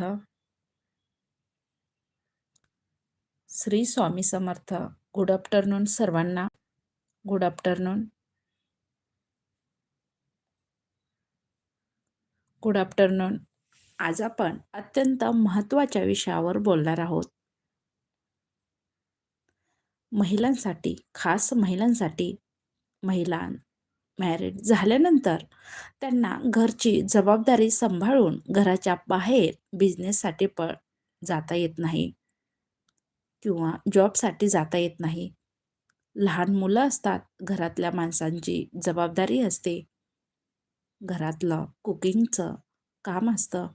समर्थ. Shri Swami Samarth. Good afternoon सर्वांना. Good afternoon good afternoon आज आपण अत्यंत महत्त्वाच्या विषयावर बोलणार आहोत. महिलांसाठी खास महिलांसाठी महिला मॅरिड झाल्यानंतर त्यांना घरची जबाबदारी सांभाळून घराच्या बाहेर बिझनेससाठी प जाता येत नाही. किंवा जॉबसाठी जाता येत नाही. लहान मुलं असतात घरातल्या माणसांची जबाबदारी असते. घरातलं कुकिंगचं काम असतं.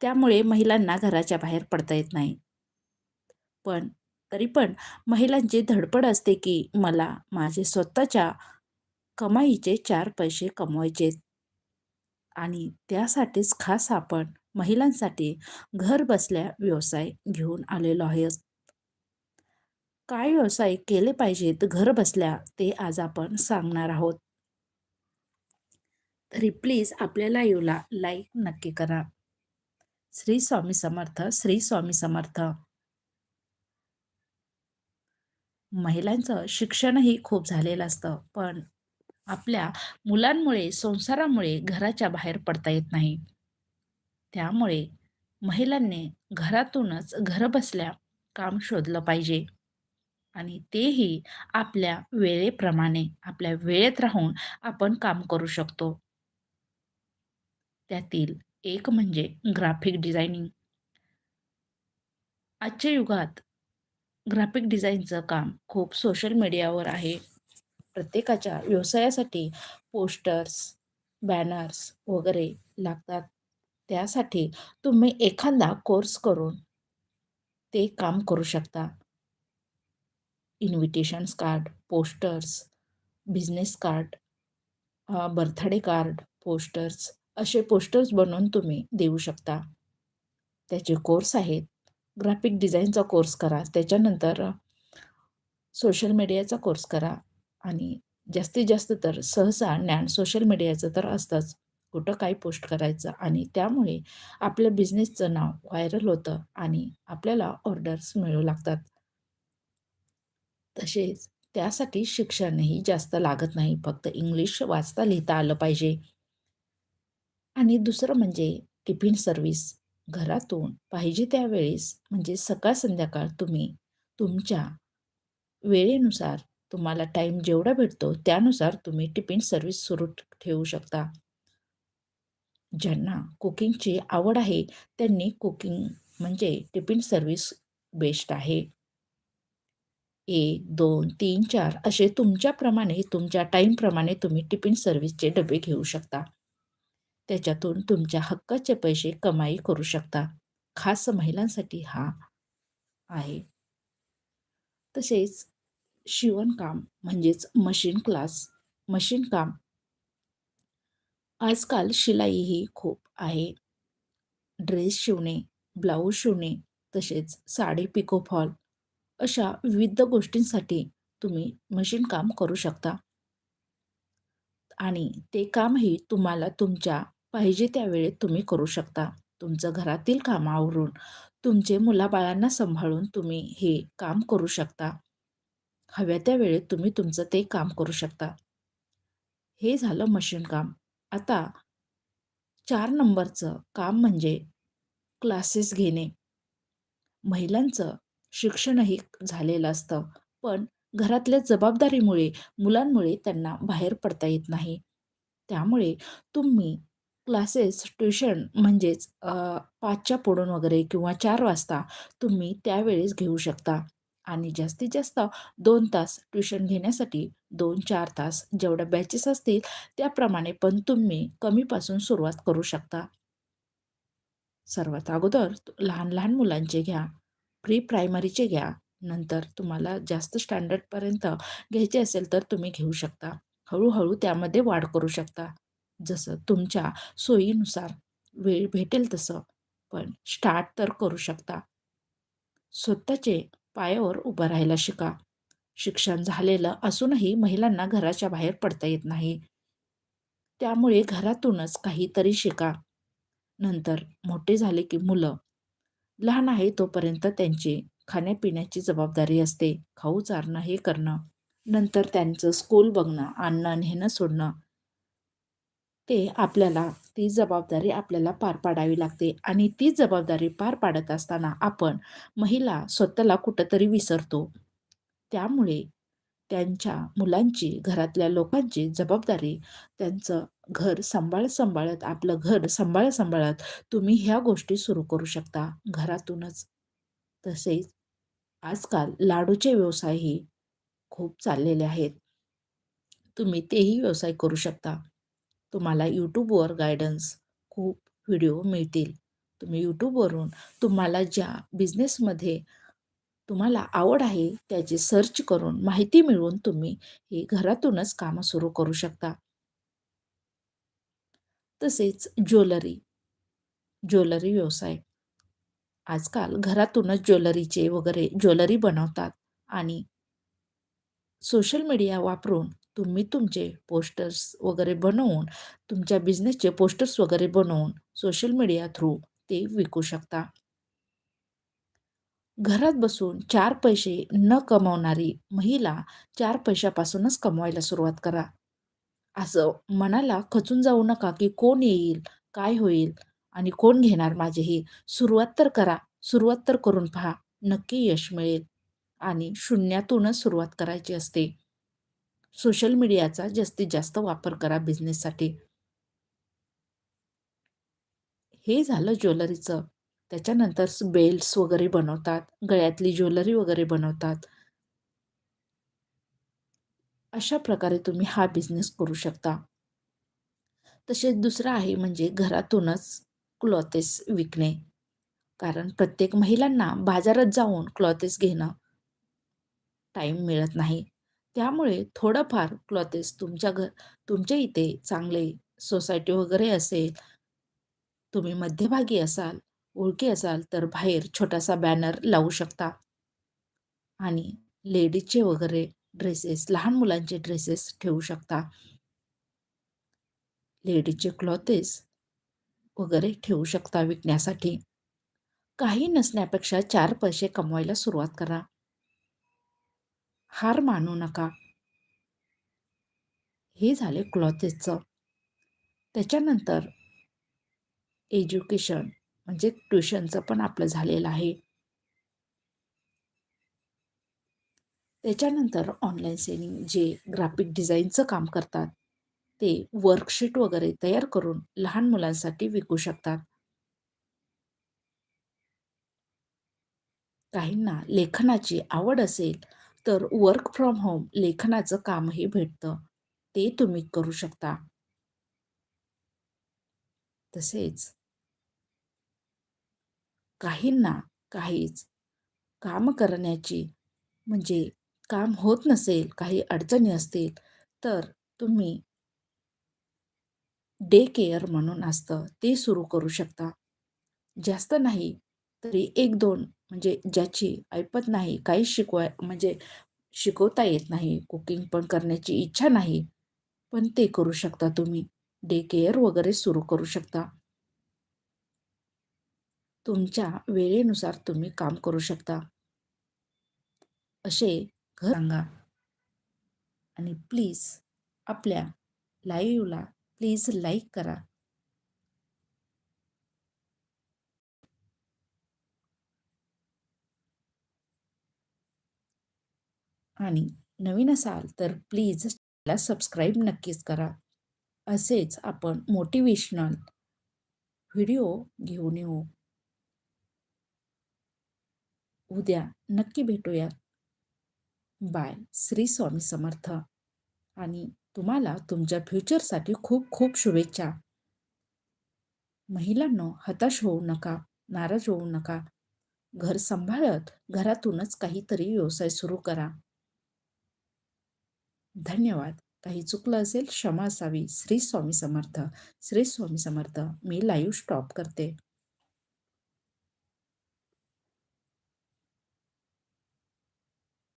त्यामुळे महिलांना घराच्या बाहेर पडता येत नाही. पण तरी पण महिलांची धडपड असते की मला माझे स्वतःच्या कमाईचे चार पैसे कमवायचेत आणि त्यासाठीच खास आपण महिलांसाठी घर बसल्या व्यवसाय घेऊन आलेलो आहोत. काय व्यवसाय केले पाहिजेत घर बसल्या ते आज आपण सांगणार आहोत. तरी प्लीज आपल्याला येऊला लाईक नक्की करा. श्री स्वामी समर्थ श्री स्वामी समर्थ. महिलांचं शिक्षणही खूप झालेलं असतं पण आपल्या मुलांमुळे संसारामुळे घराच्या बाहेर पडता येत नाही. त्यामुळे महिलांनी घरातूनच घर बसल्या काम शोधलं पाहिजे. आणि तेही आपल्या वेळेप्रमाणे आपल्या वेळेत राहून आपण काम करू शकतो. त्यातील एक म्हणजे ग्राफिक डिझायनिंग आजच्या युगात ग्राफिक डिझाईनचं काम खूप सोशल मीडियावर आहे. प्रत्येकाच्या व्यवसायासाठी पोस्टर्स बॅनर्स वगैरे लागतात. त्यासाठी तुम्ही एखादा कोर्स करून ते काम करू शकता. Invitations card posters business card birthday card posters असे पोस्टर्स बनवून तुम्ही देऊ शकता. त्याचे कोर्स आहेत. ग्राफिक डिझाईनचा कोर्स करा. त्याच्यानंतर सोशल मीडियाचा कोर्स करा. आणि जास्तीत जास्त तर सहसा ज्ञान सोशल मीडियाचं तर असतंच. कुठं काय पोस्ट करायचं आणि त्यामुळे आपल्या बिझनेसचं नाव व्हायरल होतं आणि आपल्याला ऑर्डर्स मिळू लागतात. तसेच त्यासाठी शिक्षणही जास्त लागत नाही. फक्त इंग्लिश वाचता लिहिता आलं पाहिजे. आणि दुसरं म्हणजे टिफिन सर्विस घरातून पाहिजे त्यावेळेस म्हणजे सकाळ संध्याकाळ तुम्ही तुमच्या वेळेनुसार तुम्हाला टाईम जेवढा भेटतो त्यानुसार तुम्ही टिफिन सर्विस सुरू ठेवू शकता. ज्यांना कुकिंगची आवड आहे त्यांनी कुकिंग म्हणजे टिफिन सर्व्हिस बेस्ट आहे. एक दोन तीन चार असे तुमच्याप्रमाणे तुमच्या टाईमप्रमाणे तुम्ही टिफिन सर्व्हिसचे डबे घेऊ शकता. त्याच्यातून तुमच्या हक्काचे पैसे कमाई करू शकता. खास महिलांसाठी हा आहे. तसेच शिवणकाम म्हणजेच मशीन क्लास मशीन काम. आजकाल शिलाई ही खूप आहे. ड्रेस शिवणे ब्लाऊज शिवणे तसेच साडी पिकोफॉल अशा विविध गोष्टींसाठी तुम्ही मशीन काम करू शकता. आणि ते कामही तुम्हाला तुमच्या पाहिजे त्या वेळेत तुम्ही करू शकता. तुमचं घरातील कामावरून तुमचे मुलाबाळांना सांभाळून तुम्ही हे काम करू शकता. हव्या त्या वेळेत तुम्ही तुमचं ते काम करू शकता. हे झालं मशीन काम. आता चार नंबरचं काम म्हणजे क्लासेस घेणे. महिलांचं शिक्षणही झालेलं असतं पण घरातल्या जबाबदारीमुळे मुलांमुळे त्यांना बाहेर पडता येत नाही. त्यामुळे तुम्ही क्लासेस ट्युशन म्हणजेच पाचच्या पुढून वगैरे किंवा चार वाजता तुम्ही त्यावेळेस घेऊ शकता. आणि जास्तीत जास्त दोन तास ट्युशन घेण्यासाठी दोन चार तास जेवढ्या बॅचेस असतील त्याप्रमाणे पण तुम्ही कमीपासून सुरुवात करू शकता. सर्वात अगोदर लहान लहान मुलांचे घ्या प्री प्रायमरीचे घ्या नंतर तुम्हाला जास्त स्टँडर्डपर्यंत घ्यायचे असेल तर तुम्ही घेऊ शकता. हळूहळू त्यामध्ये वाढ करू शकता. जसं तुमच्या सोयीनुसार वेळ भेटेल तसं पण स्टार्ट तर करू शकता. स्वतःचे पायावर उभं राहायला शिका शिक्षण झालेलं असूनही महिलांना घराच्या बाहेर पडता येत नाही त्यामुळे घरातूनच काहीतरी शिका नंतर मोठे झाले की मुलं लहान आहे तोपर्यंत त्यांची खाण्यापिण्याची जबाबदारी असते. खाऊ चारणं हे करणं. नंतर त्यांचं स्कूल बघणं, आणणं, नेणं, सोडणं. ते आपल्याला ती जबाबदारी आपल्याला पार पाडावी लागते आणि ती जबाबदारी पार पाडत असताना आपण महिला स्वतःला कुठंतरी विसरतो. त्यामुळे त्यांच्या मुलांची, घरातल्या लोकांची जबाबदारी, त्यांचं घर सांभाळ सांभाळत आपलं घर सांभाळ सांभाळत तुम्ही ह्या गोष्टी सुरू करू शकता घरातूनच. तसेच आजकाल लाडूचे व्यवसायही खूप चाललेले आहेत. तुम्ही तेही व्यवसाय करू शकता. तुम्हाला यूट्यूबवर गायडन्स खूप व्हिडिओ मिळतील. तुम्ही यूट्यूबवरून तुम्हाला ज्या बिझनेसमध्ये तुम्हाला आवड आहे त्याची सर्च करून माहिती मिळवून तुम्ही हे घरातूनच कामं सुरू करू शकता. तसेच ज्वेलरी, ज्वेलरी व्यवसाय. आजकाल घरातूनच ज्वेलरीचे वगैरे ज्वेलरी बनवतात आणि सोशल मीडिया वापरून तुम्ही तुमचे पोस्टर्स वगैरे बनवून, तुमच्या बिझनेसचे पोस्टर्स वगैरे बनवून सोशल मीडिया थ्रू ते विकू शकता. घरात बसून चार पैसे न कमावणारी महिला चार पैशापासूनच कमवायला सुरुवात करा. असं मनाला खचून जाऊ नका, की कोण येईल, काय होईल आणि कोण घेणार माझे हे. सुरुवात तर करा. सुरुवात तर करून पहा. नक्की यश मिळेल आणि शून्यातूनच सुरुवात करायची असते. सोशल मीडियाचा जास्तीत जास्त वापर करा बिझनेससाठी. हे झालं ज्वेलरीचं. त्याच्यानंतर बेल्ट्स वगैरे बनवतात, गळ्यातली ज्वेलरी वगैरे बनवतात. अशा प्रकारे तुम्ही हा बिझनेस करू शकता. तसेच दुसरं आहे म्हणजे घरातूनच क्लॉथेस विकणे. कारण प्रत्येक महिलांना बाजारात जाऊन क्लॉथेस घेणं टाईम मिळत नाही. त्यामुळे थोडंफार क्लॉथेस तुमच्या घर तुमच्या इथे चांगले सोसायटी वगैरे असेल, तुम्ही मध्यभागी असाल, ओळखी असाल, तर बाहेर छोटासा बॅनर लावू शकता. आणि लेडीजचे वगैरे ड्रेसेस, लहान मुलांचे ड्रेसेस ठेवू शकता. लेडीजचे क्लॉथेस वगैरे ठेवू शकता विकण्यासाठी. काही नसण्यापेक्षा चार पैसे कमवायला सुरुवात करा. हार मानू नका. हे झाले क्लॉथेसचं. त्याच्यानंतर एज्युकेशन म्हणजे ट्युशनचं पण आपलं झालेलं आहे. त्याच्यानंतर ऑनलाईन सेलिंग जे ग्राफिक डिझाईनचं काम करतात, ते वर्कशीट वगैरे तयार करून लहान मुलांसाठी विकू शकतात. काहींना लेखनाची आवड असेल, तर वर्क फ्रॉम होम लेखनाचं कामही भेटतं. ते तुम्ही करू शकता. तसेच काहींना काहीच काम करण्याची म्हणजे काम होत नसेल, काही अडचणी असतील, तर तुम्ही डे केअर म्हणून असतं, ते सुरू करू शकता. जास्त नाही तरी 1-2 म्हणजे ज्याची ऐपत नाही, काही शिकवाय म्हणजे शिकवता येत नाही, कुकिंग पण करण्याची इच्छा नाही, पण ते करू शकता तुम्ही. डे केअर वगैरे सुरू करू शकता. तुमच्या वेळेनुसार तुम्ही काम करू शकता. असे घर सांगा. आणि प्लीज आपल्या लाईव्हला प्लीज लाईक करा. आणि नवीन असाल तर प्लीज चॅनलला सबस्क्राईब नक्कीच करा. असेच आपण मोटिवेशनल व्हिडिओ घेऊन येऊ. उद्या नक्की भेटूया. बाय. श्री स्वामी समर्थ. आणि तुम्हाला तुमच्या फ्युचरसाठी खूप खूप शुभेच्छा. महिलांनो, हताश होऊ नका, नाराज होऊ नका. घर सांभाळत घरातूनच काहीतरी व्यवसाय सुरू करा. धन्यवाद. काही चुकलं असेल क्षमा असावी. श्री स्वामी समर्थ. श्री स्वामी समर्थ. मी लाईव्ह स्टॉप करते.